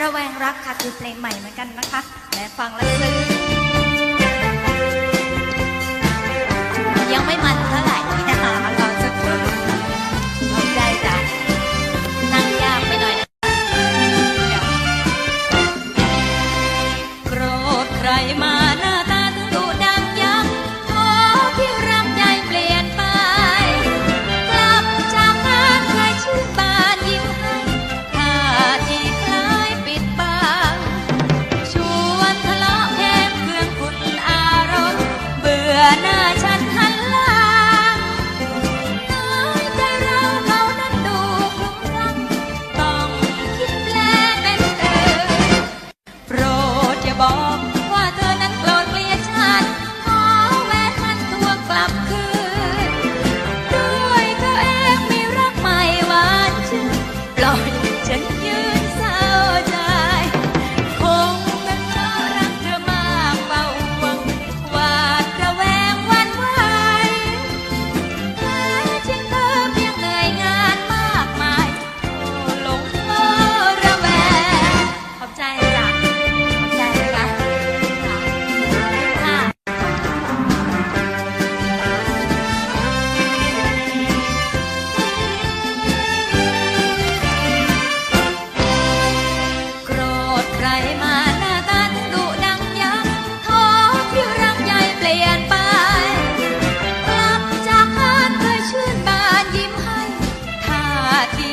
ระแวงรักค่ะคือเพลงใหม่เหมือนกันนะคะและฟังแล้วซึ้งยังไม่มันเท่าไหร่นะคะรอสักคนเอาใจจ้ะนั่งยากไปหน่อยนะโกรธใครมา a.